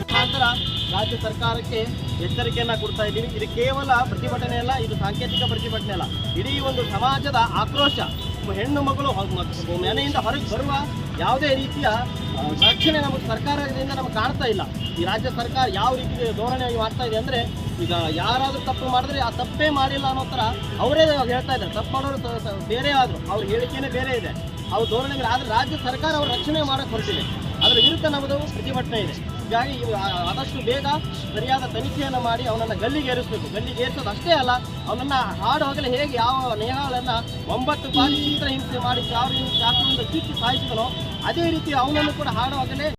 ಮುಖಾಂತರ ರಾಜ್ಯ ಸರ್ಕಾರಕ್ಕೆ ಎಚ್ಚರಿಕೆಯನ್ನ ಕೊಡ್ತಾ ಇದ್ದೀವಿ. ಇದು ಕೇವಲ ಪ್ರತಿಭಟನೆ ಅಲ್ಲ, ಇದು ಸಾಂಕೇತಿಕ ಪ್ರತಿಭಟನೆ ಅಲ್ಲ. ಇಡೀ ಒಂದು ಸಮಾಜದ ಆಕ್ರೋಶ, ಹೆಣ್ಣು ಮಗಳು ಮನೆಯಿಂದ ಹೊರಗೆ ಬರುವ ಯಾವುದೇ ರೀತಿಯ ರಕ್ಷಣೆ ನಮಗೆ ಸರ್ಕಾರದಿಂದ ನಮಗೆ ಕಾಣ್ತಾ ಇಲ್ಲ. ಈ ರಾಜ್ಯ ಸರ್ಕಾರ ಯಾವ ರೀತಿ ಧೋರಣೆಯಾಗಿ ಮಾಡ್ತಾ ಇದೆ ಅಂದರೆ, ಈಗ ಯಾರಾದರೂ ತಪ್ಪು ಮಾಡಿದ್ರೆ ಆ ತಪ್ಪೇ ಮಾಡಿಲ್ಲ ಅನ್ನೋ ಥರ ಅವರೇ ಹೇಳ್ತಾ ಇದ್ದಾರೆ. ತಪ್ಪು ಮಾಡೋರು ಬೇರೆ ಆದ್ರು, ಅವ್ರ ಹೇಳಿಕೆನೇ ಬೇರೆ ಇದೆ. ಅವ್ರ ಧೋರಣೆಗಳು ಆದರೆ ರಾಜ್ಯ ಸರ್ಕಾರ ಅವ್ರ ರಕ್ಷಣೆ ಮಾಡೋಕ್ಕೆ ಹೊರಟಿದೆ. ಅದರ ವಿರುದ್ಧ ನಮ್ಮದು ಪ್ರತಿಭಟನೆ ಇದೆ. ಹೀಗಾಗಿ ಆದಷ್ಟು ಬೇಗ ಸರಿಯಾದ ತನಿಖೆಯನ್ನು ಮಾಡಿ ಅವನನ್ನು ಗಲ್ಲಿಗೇರಿಸಬೇಕು ಗಲ್ಲಿಗೆ ಏರಿಸೋದು ಅಷ್ಟೇ ಅಲ್ಲ, ಅವನನ್ನು ಹಾಡು ಹೋಗಲೇ ಹೇಗೆ ಯಾವ ನೇಹಾಳನ್ನು ಒಂಬತ್ತು ಬಾರಿ ಚಿತ್ರ ಹಿಂಸೆ ಮಾಡಿ ಚಾವರಿಯಿಂದ ಚಾಕುವಿಂದ ಚುಚ್ಚಿ ಸಾಯಿಸಿದನೋ, ಅದೇ ರೀತಿ ಅವನನ್ನು ಕೂಡ ಹಾಡುವಾಗಲೇ